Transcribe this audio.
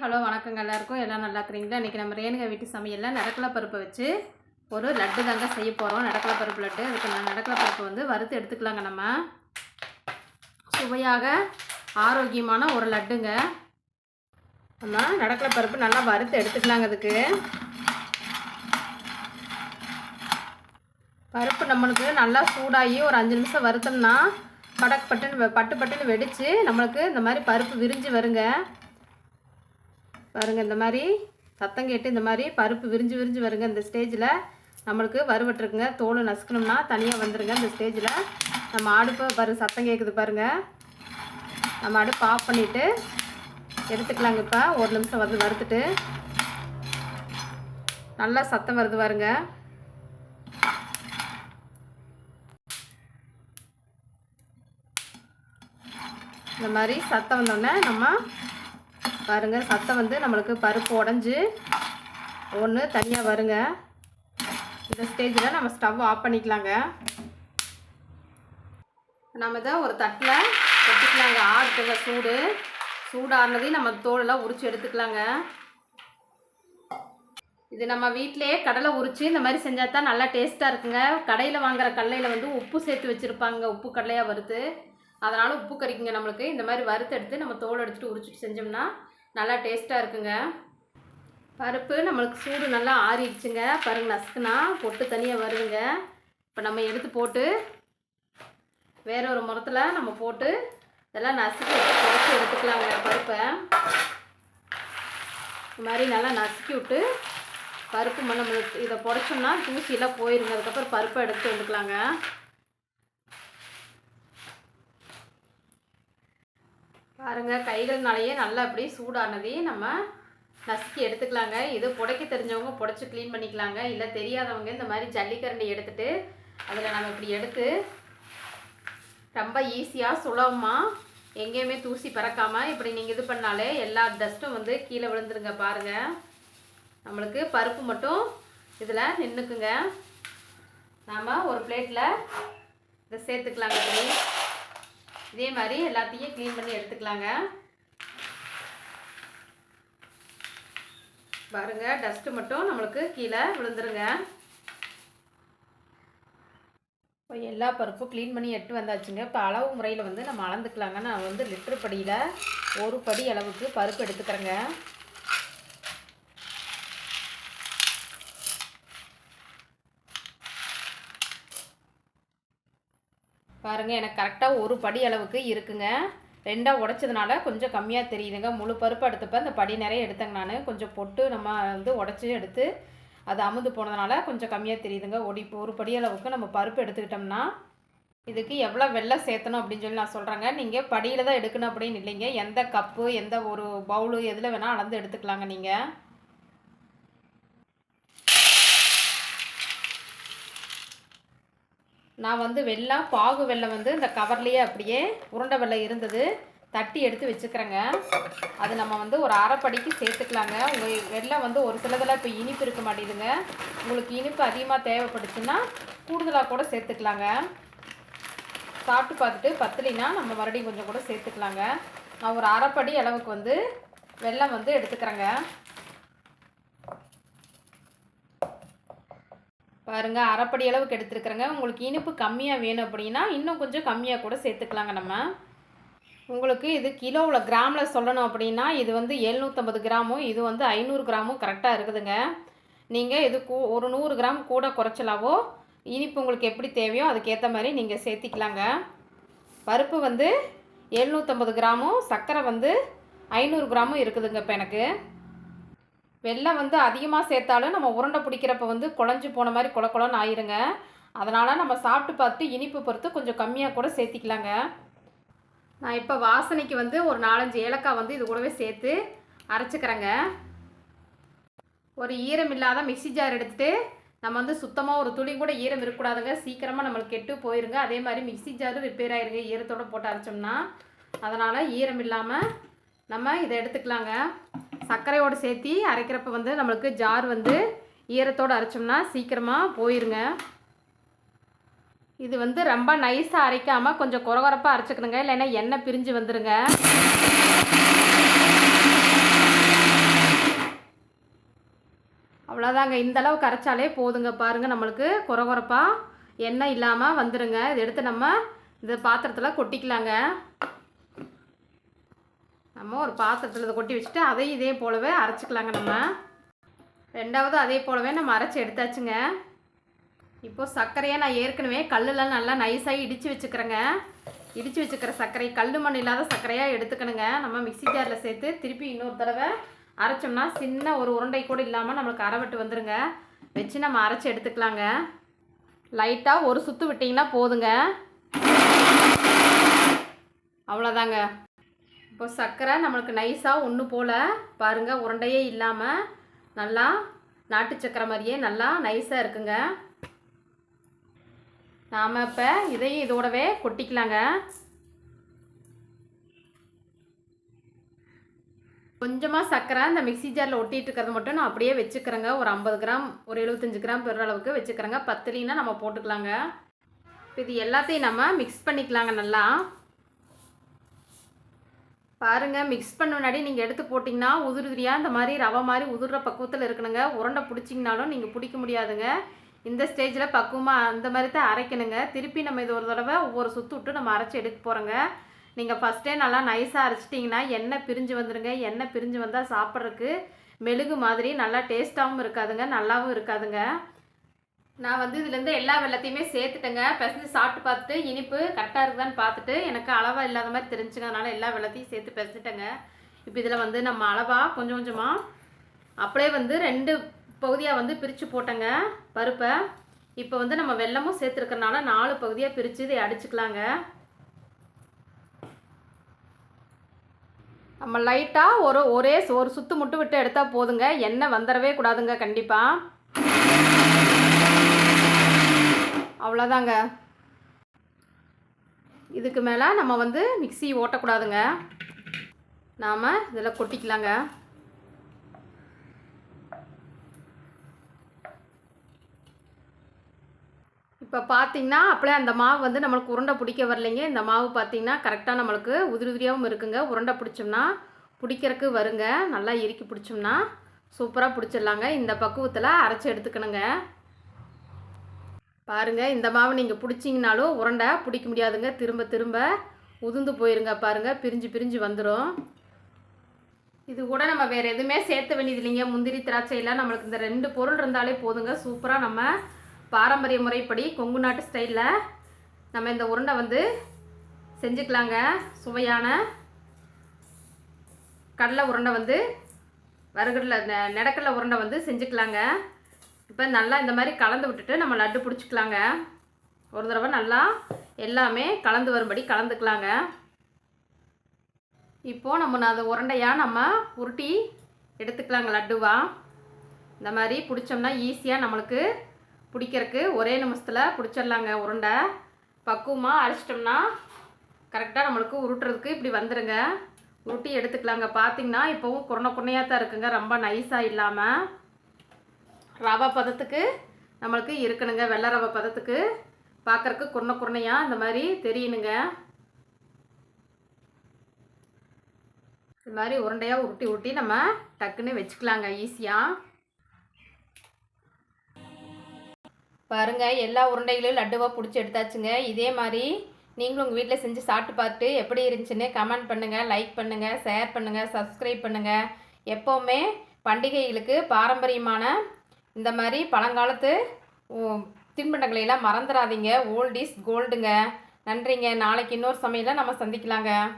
Hello வணக்கங்க எல்லாருக்கும். எல்லாம் நல்லா இருக்கிறீங்களா? இன்றைக்கி நம்ம ரேணுகா வீட்டு சமையலில் நடக்கலை பருப்பை வச்சு ஒரு லட்டு தாங்க செய்ய போகிறோம் நடக்கலை பருப்பு லட்டு. அதுக்கு நான் நடக்கலை பருப்பு வந்து வறுத்து எடுத்துக்கலாங்க நம்ம. சுவையாக ஆரோக்கியமான ஒரு லட்டுங்க. நம்ம நடக்கலை பருப்பு நல்லா வறுத்து எடுத்துக்கலாங்க அதுக்கு. பருப்பு நம்மளுக்கு நல்லா சூடாகி ஒரு அஞ்சு நிமிஷம் வறுத்தோம்னா படக் பட்டுன்னு பட்டு பட்டுன்னு வெடித்து நம்மளுக்கு இந்த மாதிரி பருப்பு விரிஞ்சு வருங்க. பாருங்க இந்த மாதிரி சத்தம் கேட்டு இந்த மாதிரி பருப்பு விரிஞ்சு விரிஞ்சு வருங்க இந்த ஸ்டேஜில் நம்மளுக்கு வறுவட்டுருக்குங்க தோல் நசுக்கணும்னா தனியாக வந்துருங்க இந்த ஸ்டேஜில் நம்ம அடுப்பை பாரு சத்தம் கேட்குது பாருங்க. நம்ம அடுப்பு ஆஃப் பண்ணிவிட்டு எடுத்துக்கலாங்க இப்போ. ஒரு நிமிஷம் வந்து வறுத்துட்டு. நல்லா சத்தம் வருது பாருங்க. இந்த மாதிரி சத்தம் வந்தோடனே நம்ம பாருங்க சத்தம் வந்து நம்மளுக்கு பருப்பு உடஞ்சி ஒன்று தனியாக வருங்க. இந்த ஸ்டேஜில் நம்ம ஸ்டவ் ஆஃப் பண்ணிக்கலாங்க. நம்ம இதை ஒரு தட்டில் கொட்டிக்கலாங்க. ஆடுத்துங்க சூடு. சூடானதையும் நம்ம தோலெல்லாம் உரிச்சு எடுத்துக்கலாங்க. இது நம்ம வீட்டிலேயே கடலை உரித்து இந்த மாதிரி செஞ்சால் தான் நல்லா டேஸ்ட்டாக இருக்குங்க. கடையில் வாங்குற கடலையில் வந்து உப்பு சேர்த்து வச்சுருப்பாங்க. உப்பு கடலையாக வறுத்து. அதனால் உப்பு கறிக்குங்க நம்மளுக்கு. இந்த மாதிரி வறுத்து எடுத்து நம்ம தோல் எடுத்துகிட்டு உரிச்சிட்டு செஞ்சோம்னா நல்லா டேஸ்ட்டாக இருக்குங்க. பருப்பு நம்மளுக்கு சூடு நல்லா ஆறிடுச்சுங்க. பாருங்க நசுக்குனா பொட்டு தனியாக வருதுங்க. இப்போ நம்ம எடுத்து போட்டு வேற ஒரு முறத்தில் நம்ம போட்டு இதெல்லாம் நசுக்கி குறைச்சி எடுத்துக்கலாங்க பருப்பை. இது மாதிரி நல்லா நசுக்கி விட்டு பருப்பு நம்ம இதை புடச்சோம்னா தூசியெல்லாம் போயிருங்க. அதுக்கப்புறம் பருப்பை எடுத்து வந்துக்கலாங்க. பாருங்கள் கைகள்னாலேயே நல்லா அப்படியே சூடானதையும் நம்ம நசுக்கி எடுத்துக்கலாங்க. இது புடைக்க தெரிஞ்சவங்க புடைச்சி க்ளீன் பண்ணிக்கலாங்க. இல்லை தெரியாதவங்க இந்த மாதிரி ஜல்லிக்கரண்டி எடுத்துட்டு அதில் நம்ம இப்படி எடுத்து ரொம்ப ஈஸியாக சுலபமாக எங்கேயுமே தூசி பறக்காமல் இப்படி நீங்கள் இது பண்ணாலே எல்லா டஸ்ட்டும் வந்து கீழே விழுந்துருங்க பாருங்கள் நம்மளுக்கு பருப்பு மட்டும் இதில் நின்றுக்குங்க நாம் ஒரு பிளேட்டில் இதை சேர்த்துக்கலாங்க. இப்படி இதே மாதிரி எல்லாத்தையும் க்ளீன் பண்ணி எடுத்துக்கலாங்க. பாருங்க டஸ்ட்டு மட்டும் நம்மளுக்கு கீழே விழுந்துருங்க. இப்போ எல்லா பருப்பும் க்ளீன் பண்ணி எட்டு வந்தாச்சுங்க. இப்போ அளவு முறையில் வந்து நம்ம அளந்துக்கலாங்க. நான் வந்து லிட்டர் படியில் ஒரு படி அளவுக்கு பருப்பு எடுத்துக்கிறேங்க. பாருங்கள் எனக்கு கரெக்டாக ஒரு படி அளவுக்கு இருக்குங்க. ரெண்டாக உடைச்சதுனால கொஞ்சம் கம்மியாக தெரியுதுங்க. முழு பருப்பு எடுத்தப்போ அந்த படி நிறைய எடுத்தேங்க நான். கொஞ்சம் பொட்டு நம்ம வந்து உடச்சி எடுத்து அது அமுந்து போனதுனால கொஞ்சம் கம்மியாக தெரியுதுங்க. ஒடி ஒரு படி அளவுக்கு நம்ம பருப்பு எடுத்துக்கிட்டோம்னா இதுக்கு எவ்வளோ வெள்ளம் சேர்த்தணும் அப்படின்னு சொல்லி நான் சொல்கிறேங்க நீங்கள் படியில் தான் எடுக்கணும் அப்படின்னு இல்லைங்க. எந்த கப்பு எந்த ஒரு பவுலு எதில் வேணால் அளந்து எடுத்துக்கலாங்க நீங்கள் நான் வந்து வெள்ளம் பாகு வெள்ளம் வந்து இந்த கவர்லேயே அப்படியே உருண்டை வெள்ளம் இருந்தது. தட்டி எடுத்து வச்சுக்கிறேங்க. அது நம்ம வந்து ஒரு அரைப்படிக்கு சேர்த்துக்கலாங்க. உங்கள் வெள்ளம் வந்து ஒரு சிலதெல்லாம் இப்போ இனிப்பு இருக்க மாட்டேங்குதுங்க. உங்களுக்கு இனிப்பு அதிகமாக தேவைப்பட்டுச்சுன்னா கூடுதலாக கூட சேர்த்துக்கலாங்க. சாப்பிட்டு பார்த்துட்டு பத்தலைன்னா நம்ம மறுபடியும் கொஞ்சம் கூட சேர்த்துக்கலாங்க. நான் ஒரு அரைப்படி அளவுக்கு வந்து வெள்ளம் வந்து எடுத்துக்கிறேங்க. பாருங்க அரைப்படி அளவுக்கு எடுத்துருக்குறேங்க. உங்களுக்கு இனிப்பு கம்மியாக வேணும் அப்படின்னா இன்னும் கொஞ்சம் கம்மியாக கூட சேர்த்துக்கலாங்க நம்ம. உங்களுக்கு இது கிலோவில் கிராமில் சொல்லணும் அப்படின்னா இது வந்து எழுநூற்றம்பது கிராமும் இது வந்து ஐநூறு கிராமும் கரெக்டாக இருக்குதுங்க. நீங்கள் இது கூ ஒரு நூறு கிராம் கூட குறைச்சலாவோ இனிப்பு உங்களுக்கு எப்படி தேவையோ அதுக்கேற்ற மாதிரி நீங்கள் சேர்த்திக்கலாங்க. பருப்பு வந்து எழுநூற்றம்பது கிராமும் சர்க்கரை வந்து ஐநூறு கிராமும் இருக்குதுங்க இப்போ எனக்கு. வெள்ளம் வந்து அதிகமாக சேர்த்தாலும் நம்ம உருண்டை பிடிக்கிறப்ப வந்து குழஞ்சி போன மாதிரி குள குளன்னு ஆயிருங்க. அதனால் நம்ம சாப்பிட்டு பார்த்து இனிப்பு பொறுத்து கொஞ்சம் கம்மியாக கூட சேர்த்திக்கலாங்க. நான் இப்போ வாசனைக்கு வந்து ஒரு நாலஞ்சு ஏலக்காய் வந்து இது கூடவே சேர்த்து அரைச்சிக்கிறேங்க. ஒரு ஈரம் இல்லாத மிக்ஸி ஜார் எடுத்துகிட்டு நம்ம வந்து சுத்தமாக ஒரு துளி கூட ஈரம் இருக்கக்கூடாதுங்க. சீக்கிரமாக நம்மளுக்கு கெட்டு போயிருங்க. அதே மாதிரி மிக்ஸி ஜாரும் ரிப்பேர் ஆயிருங்க. ஈரத்தோட போட்டு அரைச்சோம்னா. அதனால் ஈரம் இல்லாமல் நம்ம இதை எடுத்துக்கலாங்க. சர்க்கரையோடு சேர்த்தி அரைக்கிறப்ப வந்து நம்மளுக்கு ஜார் வந்து ஈரத்தோடு அரைச்சோம்னா சீக்கிரமாக போயிருங்க. இது வந்து ரொம்ப நைஸாக அரைக்காமல் கொஞ்சம் குறகுறப்பாக அரைச்சிக்கணுங்க. இல்லைன்னா எண்ணெய் பிரிஞ்சு வந்துடுங்க அவ்வளோதாங்க இந்த அளவுக்கு அரைச்சாலே போதுங்க. பாருங்கள் நம்மளுக்கு குறகுறப்பாக எண்ணெய் இல்லாமல் வந்துடுங்க இதை எடுத்து நம்ம இந்த பாத்திரத்தில் கொட்டிக்கலாங்க. நம்ம ஒரு பாத்திரத்தில் இதை கொட்டி வச்சுட்டு அதையும் இதே போலவே அரைச்சிக்கலாங்க நம்ம. ரெண்டாவது அதே போலவே நம்ம அரைச்சி எடுத்தாச்சுங்க. இப்போது சர்க்கரையை நான் ஏற்கனவே கல்லெலாம் நல்லா நைஸாக இடித்து வச்சுக்கிறேங்க. இடித்து வச்சுக்கிற சர்க்கரை கல் மண் இல்லாத சர்க்கரையாக எடுத்துக்கணுங்க. நம்ம மிக்ஸி ஜாரில் சேர்த்து திருப்பி இன்னொரு தடவை அரைச்சோம்னா சின்ன ஒரு உருண்டை கூட இல்லாமல் நம்மளுக்கு அரைவட்டு வந்துடுங்க வச்சு நம்ம அரைச்சி எடுத்துக்கலாங்க. லைட்டாக ஒரு சுற்று விட்டிங்கன்னா போதுங்க. அவ்வளோதாங்க. இப்போ சர்க்கரை நம்மளுக்கு நைஸாக ஒன்று போல். பாருங்கள் உருண்டையே இல்லாமல் நல்லா நாட்டு சக்கரை மாதிரியே நல்லா நைஸாக இருக்குங்க. நாம் இப்போ இதையும் இதோடவே கொட்டிக்கலாங்க. கொஞ்சமாக சர்க்கரை இந்த மிக்ஸி ஜாரில் ஒட்டிகிட்டு இருக்கிறது மட்டும் நான் அப்படியே வச்சுக்கிறேங்க. ஒரு ஐம்பது கிராம் ஒரு எழுபத்தஞ்சு கிராம் பெற அளவுக்கு வச்சுக்கிறேங்க. பத்துலின்னா நம்ம போட்டுக்கலாங்க. இப்போ இது எல்லாத்தையும் நம்ம மிக்ஸ் பண்ணிக்கலாங்க நல்லா. பாருங்கள் மிக்ஸ் பண்ண முன்னாடி நீங்கள் எடுத்து போட்டிங்கன்னா உதிரியாக இந்த மாதிரி ரவை மாதிரி உதிர்ற பக்குவத்தில் இருக்கணுங்க. உருண்டை பிடிச்சிங்கனாலும் நீங்கள் பிடிக்க முடியாதுங்க. இந்த ஸ்டேஜில் பக்குவமாக அந்த மாதிரி தான் அரைக்கணுங்க. திருப்பி நம்ம இது ஒரு தடவை ஒவ்வொரு சுற்று விட்டு நம்ம அரைச்சி எடுக்க போகிறோங்க நீங்கள் ஃபஸ்ட்டே நல்லா நைஸாக அரைச்சிட்டிங்கன்னா எண்ணெய் பிரிஞ்சு வந்துடுங்க எண்ணெய் பிரிஞ்சு வந்தால் சாப்பிட்றதுக்கு மெழுகு மாதிரி நல்லா டேஸ்ட்டாகவும் இருக்காதுங்க. நல்லாவும் இருக்காதுங்க. நான் வந்து இதுலேருந்து எல்லா வெள்ளத்தையுமே சேர்த்துட்டேங்க. பிசைஞ்சு சாப்பிட்டு பார்த்துட்டு இனிப்பு கரெக்டாக இருக்குதான்னு பார்த்துட்டு எனக்கு அளவாக இல்லாத மாதிரி தெரிஞ்சுங்க அதனால் எல்லா வெள்ளத்தையும் சேர்த்து பிசைஞ்சிட்டேங்க. இப்போ இதில் வந்து நம்ம அளவாக கொஞ்சம் கொஞ்சமாக அப்படியே வந்து ரெண்டு பகுதியாக வந்து பிரித்து போட்டேங்க பருப்பை. இப்போ வந்து நம்ம வெள்ளமும் சேர்த்துருக்கறனால நாலு பகுதியாக பிரித்து இதை அடிச்சுக்கலாங்க. நம்ம லைட்டாக ஒரு ஒரே ஒரு சுற்று முட்டு விட்டு எடுத்தால் போதுங்க. எண்ணெய் வந்துடவே கூடாதுங்க கண்டிப்பாக அவ்வளோதாங்க இதுக்கு மேலே நம்ம வந்து மிக்சி ஓட்டக்கூடாதுங்க. நாம் இதில் கொட்டிக்கலாங்க. இப்போ பார்த்தீங்கன்னா அப்படியே அந்த மாவு வந்து நம்மளுக்கு உருண்டை பிடிக்க வரலைங்க. இந்த மாவு பார்த்தீங்கன்னா கரெக்டாக நம்மளுக்கு உதிரி உதிரியாகவும் இருக்குங்க. உருண்டை பிடிச்சோம்னா பிடிக்கிறதுக்கு வருங்க. நல்லா இறுக்கி பிடிச்சோம்னா சூப்பராக பிடிச்சிடலாங்க. இந்த பக்குவத்தில் அரைச்சி எடுத்துக்கணுங்க. பாருங்கள் இந்த மாவு நீங்கள் பிடிச்சிங்கனாலும் உருண்டை பிடிக்க முடியாதுங்க. திரும்ப திரும்ப உதுந்து போயிருங்க பாருங்கள் பிரிஞ்சு பிரிஞ்சு வந்துடும் இது கூட நம்ம வேறு எதுவுமே சேர்த்த வேண்டியது இல்லைங்க. முந்திரி திராட்சையெல்லாம் நம்மளுக்கு இந்த ரெண்டு பொருள் இருந்தாலே போதுங்க. சூப்பராக நம்ம பாரம்பரிய முறைப்படி கொங்கு நாட்டு ஸ்டைலில் நம்ம இந்த உருண்டை வந்து செஞ்சுக்கலாங்க. சுவையான கடலை உருண்டை வந்து வறுகடலை நெடக்கடலை உருண்டை வந்து செஞ்சுக்கலாங்க. இப்போ நல்லா இந்த மாதிரி கலந்து விட்டுட்டு நம்ம லட்டு பிடிச்சிக்கலாங்க. ஒரு தடவை நல்லா எல்லாமே கலந்து வரும்படி கலந்துக்கலாங்க. இப்போது நம்ம அதை உருண்டையாக நம்ம உருட்டி எடுத்துக்கலாங்க லட்டுவா. இந்த மாதிரி பிடிச்சோம்னா ஈஸியாக நம்மளுக்கு பிடிக்கிறதுக்கு ஒரே நிமிஷத்தில் பிடிச்சிடலாங்க உருண்டை. பக்குவமாக அரைச்சிட்டோம்னா கரெக்டாக நம்மளுக்கு உருட்டுறதுக்கு இப்படி வந்துடுங்க உருட்டி எடுத்துக்கலாங்க. பார்த்தீங்கன்னா இப்போவும் குருணை குருணையாக தான் இருக்குங்க. ரொம்ப நைஸாக இல்லாமல் ரவை பதத்துக்கு நம்மளுக்கு இருக்கணுங்க. வெள்ளை ரவை பதத்துக்கு பார்க்குறக்கு குருணை குன்னையாக இந்த மாதிரி தெரியணுங்க. இது மாதிரி உருண்டையாக உருட்டி உருட்டி நம்ம டக்குன்னு வச்சுக்கலாங்க ஈஸியாக பாருங்க எல்லா உருண்டைகளையும் லட்டுவாக பிடிச்சி எடுத்தாச்சுங்க. இதே மாதிரி நீங்களும் உங்கள் வீட்டில் செஞ்சு சாப்பிட்டு பார்த்துட்டு எப்படி இருந்துச்சுன்னு கமெண்ட் பண்ணுங்கள் லைக் பண்ணுங்கள் ஷேர் பண்ணுங்கள் சப்ஸ்கிரைப் பண்ணுங்கள் எப்போவுமே பண்டிகைகளுக்கு பாரம்பரியமான இந்த மாதிரி பழங்காலத்து உ- தின்பண்டங்களை எல்லாம் மறந்துடாதீங்க ஓல்ட் இஸ் கோல்டுங்க நன்றிங்க. நாளைக்கு இன்னொரு சமையலை நம்ம சந்திக்கலாங்க.